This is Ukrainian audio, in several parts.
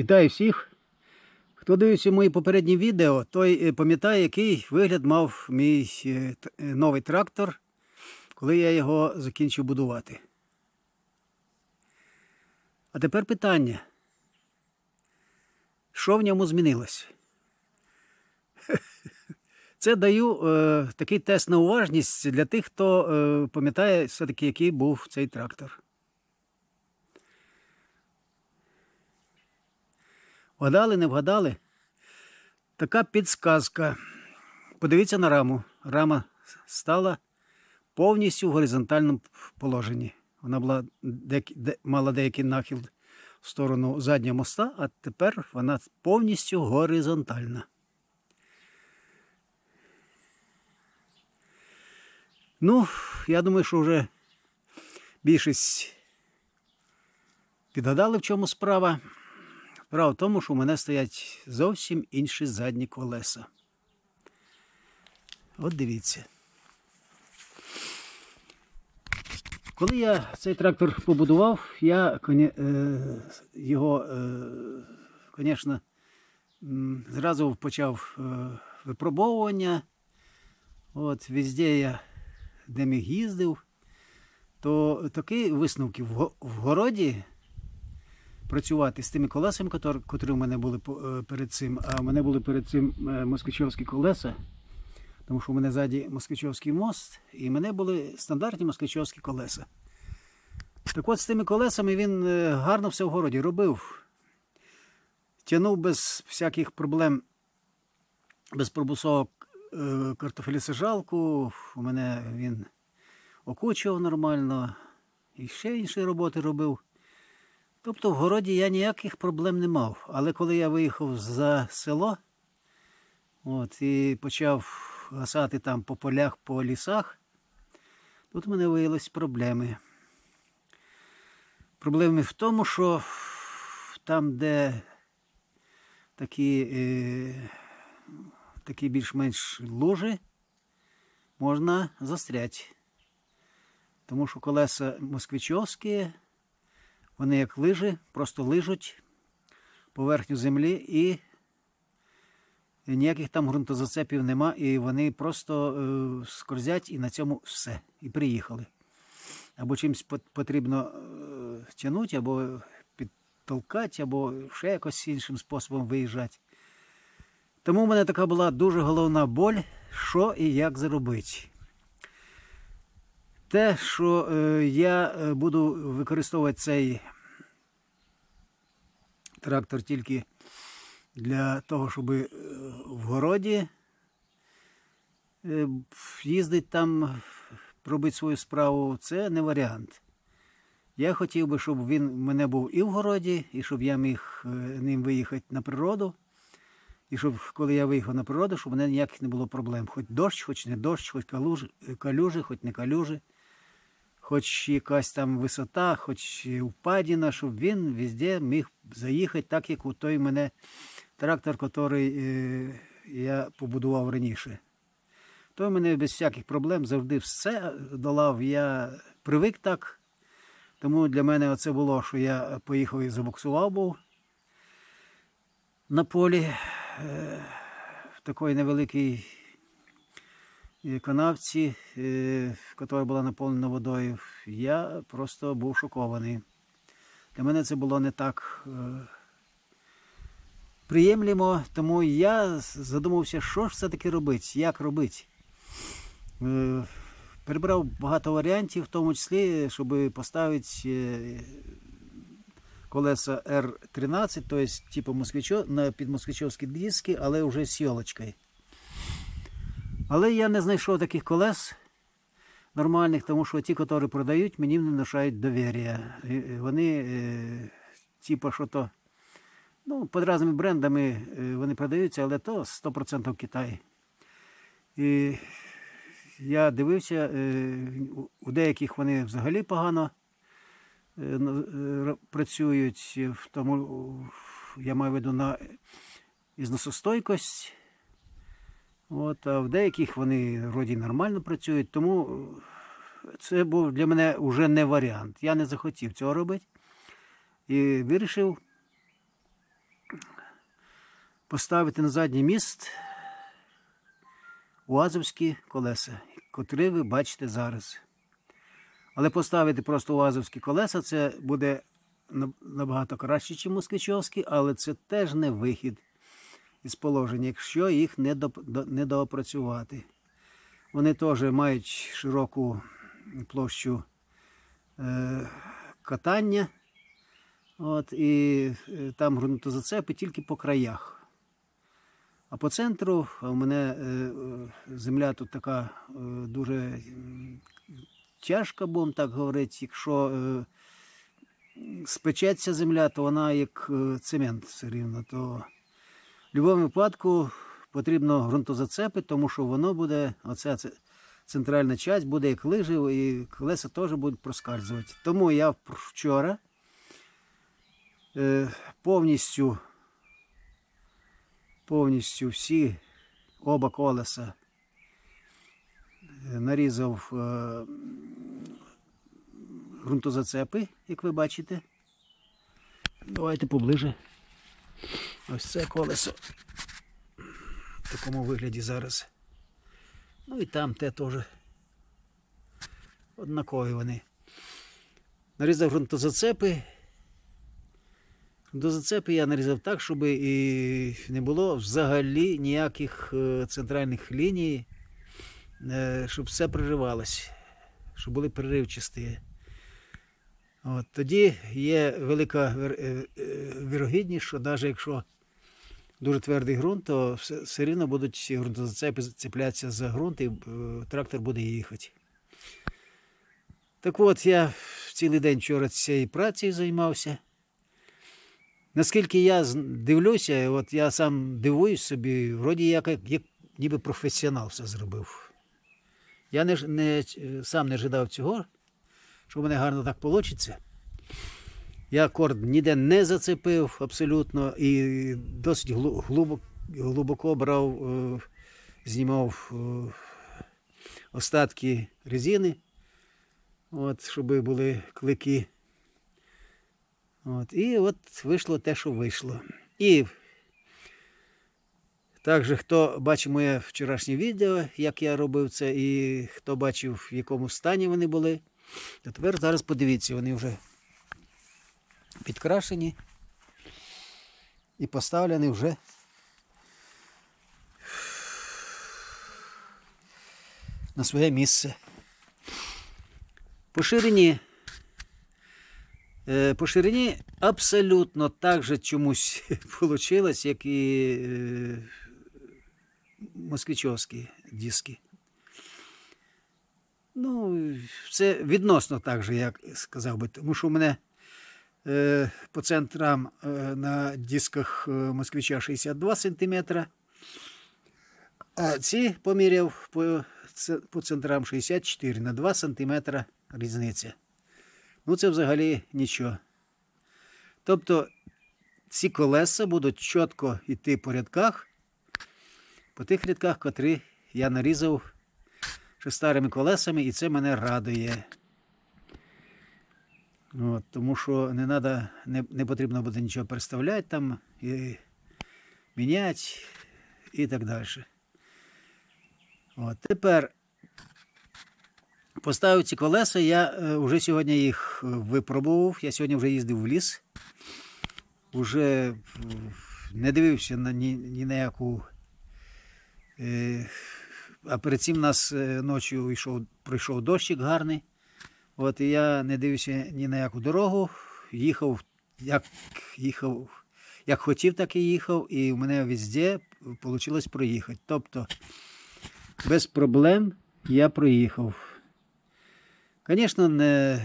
Вітаю всіх. Хто дивився мої попередні відео, той е, пам'ятає, який вигляд мав мій е, е, новий трактор, коли я його закінчив будувати. А тепер питання. Що в ньому змінилось? Це даю е, такий тест на уважність для тих, хто е, пам'ятає все-таки, який був цей трактор. Вгадали, не вгадали? Така підсказка. Подивіться на раму. Рама стала повністю в горизонтальному положенні. Вона була мала деякий нахил в сторону заднього моста, а тепер вона повністю горизонтальна. Ну, я думаю, що вже більшість підгадали, в чому справа. Справа в тому, що у мене стоять зовсім інші задні колеса. От дивіться. Коли я цей трактор побудував, я е, його, звісно, зразу почав е, випробовування. От, везде я де міг їздив, то такі висновки в городі працювати з тими колесами, котрі в мене були е, перед цим. А в мене були перед цим е, москвичовські колеса, тому що в мене ззаді москвичовський мост, і в мене були стандартні москвичовські колеса. Так от з тими колесами він е, гарно все в городі робив. Тягнув без всяких проблем, без пробусовок картофелісажалку. У мене він окучував нормально і ще інші роботи робив. Тобто в городі я ніяких проблем не мав. Але коли я виїхав за село от, і почав гасати там по полях, по лісах, тут в мене виявились проблеми. Проблеми в тому, що там, де такі, е, такі більш-менш лужи, можна застряти. Тому що колеса москвичовські, вони як лижи, просто лижуть поверхню землі і ніяких там ґрунтозацепів нема, і вони просто е, скользять і на цьому все. І приїхали. Або чимось потрібно е, тягнути, або підтолкати, або ще якось іншим способом виїжджати. Тому в мене така була дуже головна боль, що і як зробити. Те, що е, я е, буду використовувати цей трактор тільки для того, щоб е, в городі їздити там, робити свою справу, це не варіант. Я хотів би, щоб він в мене був і в городі, і щоб я міг ним виїхати на природу. І щоб коли я виїхав на природу, щоб мене ніяких не було проблем. Хоч дощ, хоч не дощ, хоч калюжі, хоч не калюжі, хоч якась там висота, хоч впадіна, щоб він везде міг заїхати, так як у той мене трактор, який е, я побудував раніше. Той мене без всяких проблем завжди все долав. Я привик так. Тому для мене це було, що я поїхав і забуксував був на полі е, в такій невеликій е, канавці, е, яка була наповнена водою. Я просто був шокований. Для мене це було не так е, приємлемо, тому я задумався, що ж все-таки робити, як робити. Е, Перебрав багато варіантів, в тому числі, щоб поставити е, колеса R13, тобто типу москвичо, на під москвичовські диски, але вже з йолочкою. Але я не знайшов таких колес нормальних, тому що ті, які продають, мені не внушають довір'я. Вони, е, типу, що то, ну, під різними брендами е, вони продаються, але то 100% Китай. І я дивився, е, у- деяких вони взагалі погано працюють, тому я маю в виду на ізносостойкость. От, а в деяких вони вроді нормально працюють, тому е, це був для мене вже не варіант. Я не захотів цього робити і вирішив поставити на задній міст уазовські колеса, котрі ви бачите зараз. Але поставити просто уазовські колеса це буде набагато краще, ніж москвичовські, але це теж не вихід із положення, якщо їх не, доопрацювати. Вони теж мають широку площу е, катання. От, і е, там ґрунтозацепи тільки по краях. А по центру а у мене е, земля тут така дуже тяжка, будемо так говорити. Якщо спечеться земля, то вона як цемент все рівно. То будь-якому випадку потрібно ґрунтозацепи, тому що воно буде, оця це, центральна часть буде як лижі, і колеса теж будуть проскальзувати. Тому я вчора е, повністю, повністю всі оба колеса е, нарізав е, ґрунтозацепи, як ви бачите. Давайте поближе. Ось це колесо в такому вигляді зараз. Ну і там те теж однакові вони. Нарізав ґрунтозацепи. До зацепи я нарізав так, щоб і не було взагалі ніяких е, центральних ліній, е, щоб все приживалось, щоб були переривчасті. От, тоді є велика е, е, вірогідність, що навіть якщо дуже твердий ґрунт, то все, рівно будуть ґрунтозацепи цеплятися за ґрунт і е, трактор буде їхати. Так от, я цілий день вчора цією працею займався. Наскільки я дивлюся, от я сам дивуюсь собі, вроді як, як ніби професіонал все зробив. Я не, не, сам не ожидав цього, що в мене гарно так вийде. Я корд ніде не зацепив абсолютно і досить глибоко, глибоко брав, е, знімав е, остатки резини, от, щоб були клики. От, і от вийшло те, що вийшло. І також, хто бачив моє вчорашнє відео, як я робив це, і хто бачив, в якому стані вони були, то тепер зараз подивіться, вони вже підкрашені і поставлені вже на своє місце. По ширині Е, По ширині абсолютно так же чомусь вийшло, як і е, москвичовські диски. Ну, це відносно так же, як сказав би, тому що у мене е, по центрам е, на дисках е, москвича 62 см, а ці поміряв по, по центрам 64 на 2 см різниця. Ну, це взагалі нічого. Тобто ці колеса будуть чітко йти по рядках, по тих рядках, котрі я нарізав ще старими колесами, і це мене радує. От, тому що не, надо, не, не потрібно буде нічого переставляти там, і міняти і так далі. От, тепер Поставив ці колеса, я е, вже сьогодні їх е, випробував. Я сьогодні вже їздив в ліс. Вже не дивився на ні, ні на яку. Е, а перед цим нас е, ночі йшов, пройшов дощик гарний. От, і я не дивився ні на яку дорогу. Їхав, як їхав, як хотів, так і їхав. І в мене везде вийшло проїхати. Тобто без проблем я проїхав. Звісно, не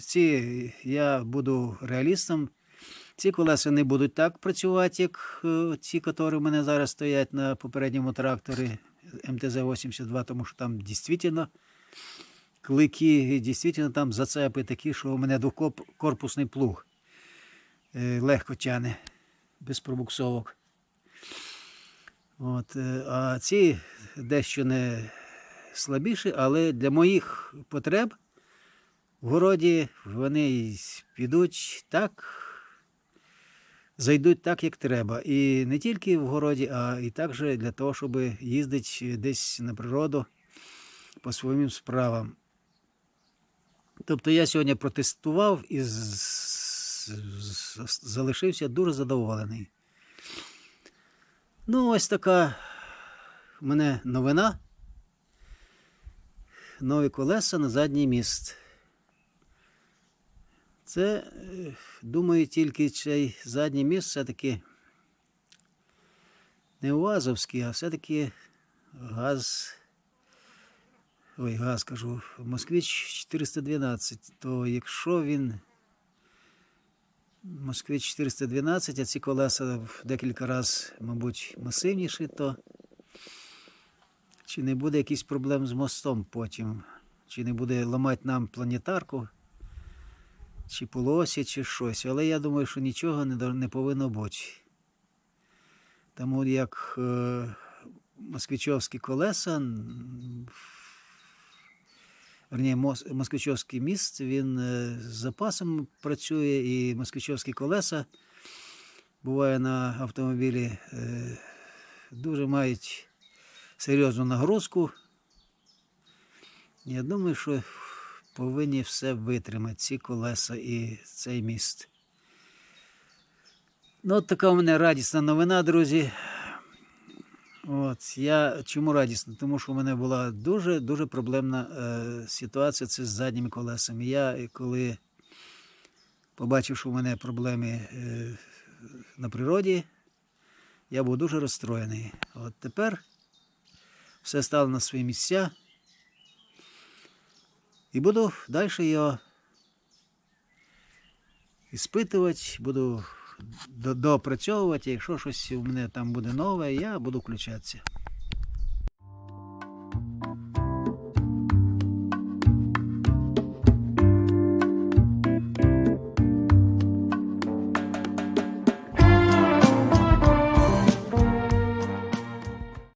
ці, я буду реалістом. Ці колеса не будуть так працювати, як е, ті, які в мене зараз стоять на попередньому тракторі МТЗ-82, тому що там дійсно клики, дійсно там зацепи такі, що у мене двокорпусний плуг е, легко тяне, без пробуксовок. От, е, а ці дещо не слабіші, але для моїх потреб в городі вони підуть так зайдуть так, як треба. І не тільки в городі, а і також для того, щоб їздити десь на природу по своїм справам. Тобто я сьогодні протестував і залишився дуже задоволений. Ну, ось така в мене новина. Нові колеса на задній міст. Це, думаю, тільки цей задній міст все-таки не УАЗовський, а все-таки газ. Ой, газ кажу, Москвич 412. То якщо він Москвич 412, а ці колеса в декілька разів, мабуть, масивніші, то чи не буде якийсь проблем з мостом потім? Чи не буде ламати нам планетарку, чи полосі, чи щось. Але я думаю, що нічого не, повинно бути. Тому як е, москвичовські колеса, верні, москвичовський міст, він е, з запасом працює, і москвичовські колеса буває на автомобілі е, дуже мають серйозну нагрузку. Я думаю, що повинні все витримати, ці колеса і цей міст. Ну, от така у мене радісна новина, друзі. От, я чому радісна? Тому що у мене була дуже дуже проблемна е, ситуація це з задніми колесами. Я е, коли побачив, що у мене проблеми е, на природі, я був дуже розстроєний. От тепер все стало на свої місця. І буду далі його іспитувати, буду допрацьовувати. Якщо щось у мене там буде нове, я буду включатися.